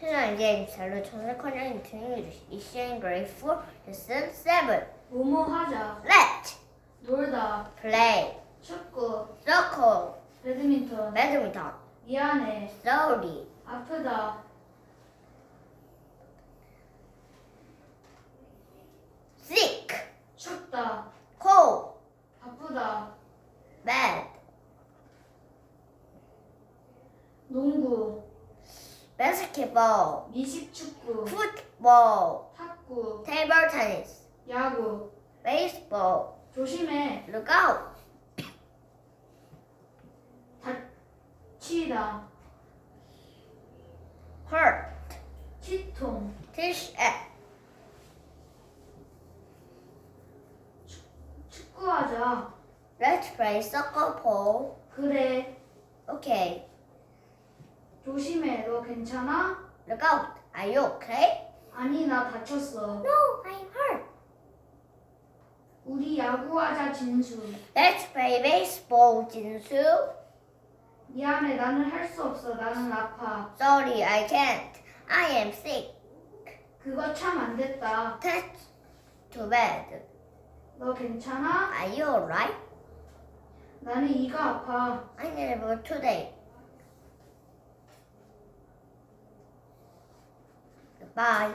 신랑 이제 잘로 청색하는 English is in grade 4 lesson 7 뭐뭐 하자. Let 놀다. play 축구. soccer 배드민턴. badminton 미안해. sorry 아프다. sick 춥다. cold 바쁘다. bad 농구. Basketball 미식축구. football 탁구. table tennis 야구. baseball 조심해. look out 치다. hurt 치통. tish at 축구하자. let's play soccer ball 그래. okay 조심해. 너 괜찮아? look out are you okay 아니, 나 다쳤어. no I'm hurt 우리 야구하자, 진수. let's play baseball 진수 미안해, 나는 할 수 없어. 나는 아파. sorry I can't I am sick 그거 참 안 됐다. that's too bad 너 괜찮아? are you alright 나는 이가 아파. I never today Bye.